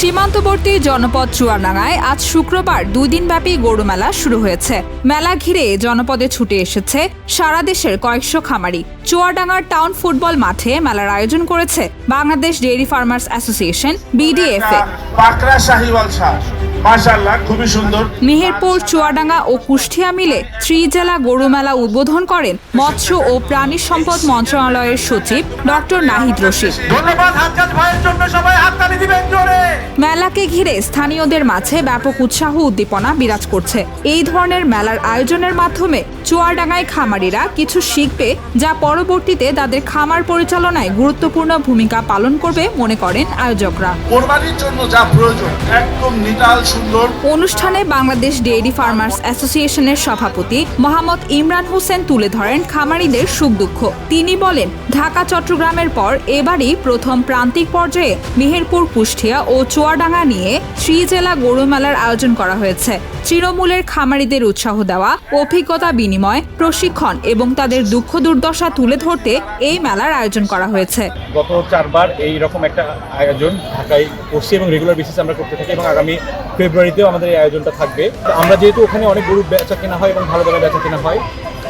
সীমান্তবর্তী জনপদ চুয়াডাঙ্গায় আজ শুক্রবার দুই দিনব্যাপী গরু মেলা শুরু হয়েছে। মেলা ঘিরে জনপদে ছুটে এসেছে সারা দেশের কয়েকশো খামারি। চুয়াডাঙ্গার টাউন ফুটবল মাঠে মেলার আয়োজন করেছে Bangladesh dairy farmers association BDFA. Meherpur Chuadanga ও কুষ্টিয়া মিলে ত্রিজেলা গরু মেলা উদ্বোধন করেন মৎস্য ও প্রাণী সম্পদ মন্ত্রণালয়ের সচিব ডক্টর নাহিদ রশিদ। ধন্যবাদ জন্য সবাই মেলাকে ঘিরে স্থানীয়দের মাঝে ব্যাপক উৎসাহ উদ্দীপনা বিরাজ করছে। এই ধরনের মেলার আয়োজনের মাধ্যমে চুয়াডাঙ্গায় খামারিরা কিছু শিখবে যা পরবর্তীতে তাদের খামার পরিচালনায় গুরুত্বপূর্ণ ভূমিকা পালন করবে মনে করেন আয়োজকরা। কোরবানির জন্য যা প্রয়োজন একদম নিটাল সুন্দর। অনুষ্ঠানে বাংলাদেশ ডেইরি ফার্মার্স অ্যাসোসিয়েশনের সভাপতি মোহাম্মদ ইমরান হোসেন তুলে ধরেন খামারিদের সুখ দুঃখ। তিনি বলেন ঢাকা চট্টগ্রামের পর এবারই প্রথম প্রান্তিক পর্যায়ে মেহেরপুর কুষ্টিয়া ও চুয়াডাঙ্গা নিয়ে শ্রীজেলা গরু মেলার আয়োজন করা হয়েছে। তৃণমূলের খামারিদের উৎসাহ দেওয়া, অভিজ্ঞতা বিনিময়, প্রশিক্ষণ এবং তাদের দুঃখ দুর্দশা তুলে ধরতে এই মেলার আয়োজন করা হয়েছে। গত চারবার এই রকম একটা আয়োজন ঢাকায় করছি এবং রেগুলার বেসিসে আমরা করতে থাকি এবং আগামী ফেব্রুয়ারিতেও আমাদের এই আয়োজনটা থাকবে। আমরা যেহেতু ওখানে অনেক গরু বেচা কেনা হয় এবং ভালো জায়গায় বেচা কেনা হয়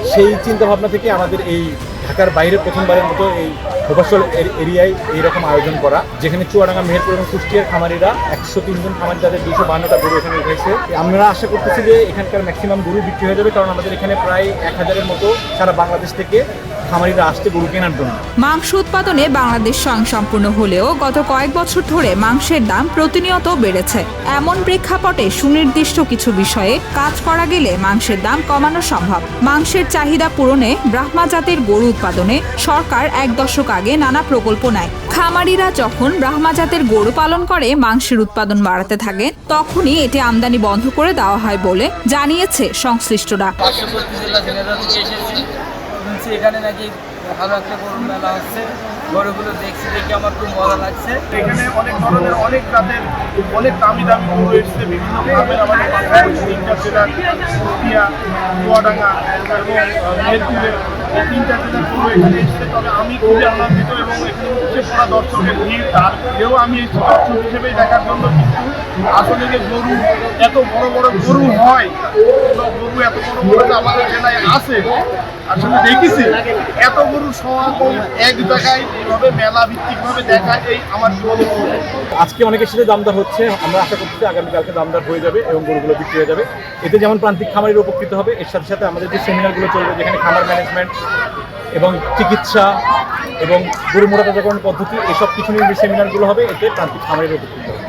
সেই চিন্তা ভাবনা থেকে আমাদের এই ঢাকার বাইরে প্রথমবারের মতো এই ভোপাসল এর- এরিয়ায় এইরকম আয়োজন করা, যেখানে চুয়াডাঙ্গা, মেহেরপুর এবং কুষ্টিয়ার খামারিরা একশো তিনজন খামারি তাদের দুশো বান্নটা গরু এখানে উঠেছে আমরা আশা করতেছি যে এখানকার ম্যাক্সিমাম গরু বিক্রি হয়ে যাবে, কারণ আমাদের এখানে প্রায় এক হাজারের মতো সারা বাংলাদেশ থেকে খামারিরা আসছে গরু কেনার জন্য। মাংস উৎপাদনে বাংলাদেশ স্বয়ংসম্পূর্ণ হলেও গত কয়েক বছর ধরে মাংসের দাম প্রতিনিয়ত বেড়েছে। এমন প্রেক্ষাপটে সুনির্দিষ্ট কিছু বিষয়ে কাজ করা গেলে মাংসের দাম কমানো সম্ভব। মাংসের চাহিদা পূরণে ব্রাহ্মা জাতের গরু উৎপাদনে সরকার এক দশক আগে নানা প্রকল্প নেয়। খামারিরা যখন ব্রাহ্মা জাতের গরু পালন করে মাংসের উৎপাদন বাড়াতে থাকে তখনই এটি আমদানি বন্ধ করে দেওয়া হয় বলে জানিয়েছে সংশ্লিষ্টরা। শুনছি এখানে নাকি ভালো একটা গরুর মেলা হচ্ছে। গরুগুলো দেখছি দেখে আমার খুব মজা লাগছে। এখানে অনেক ধরনের অনেক জাতের অনেক দামি দামি গরু এসছে। বিভিন্ন গ্রামের আমাদের তিনটা জেলা কুষ্টিয়া চুয়াডাঙ্গা এবং আহ, মেহেরপুরের এই তিনটা জেলার গরু এখানে এসছে। তবে আমি খুবই আনন্দিত এবং এখানে উপচে পড়া দর্শকের ভিড় তার কেউ আমি দর্শক হিসেবেই দেখার জন্য কিন্তু আসলে যে গরু, এত বড় বড় গরু হয় গরু, এত বড় বড় আমাদের জেলায় আছে। আসলে দেখেছি, এত গরু সমাগম এক জায়গায় এইভাবে মেলা ভিত্তিক ভাবে দেখায় এই আমার আজকে অনেকের সাথে দামদার হচ্ছে, আমরা আশা করছি আগামীকালকে দামদার হয়ে যাবে এবং গরুগুলো বিক্রি হয়ে যাবে। এতে যেমন প্রান্তিক খামারের উপকৃত হবে, এর সাথে সাথে আমাদের যে সেমিনারগুলো চলবে, যেখানে খামার ম্যানেজমেন্ট এবং চিকিৎসা এবং গরু মোটাতাজাকরণ পদ্ধতি, এসব কিছু নিয়ে যে সেমিনারগুলো হবে, এতে প্রান্তিক খামারের উপকৃত হবে।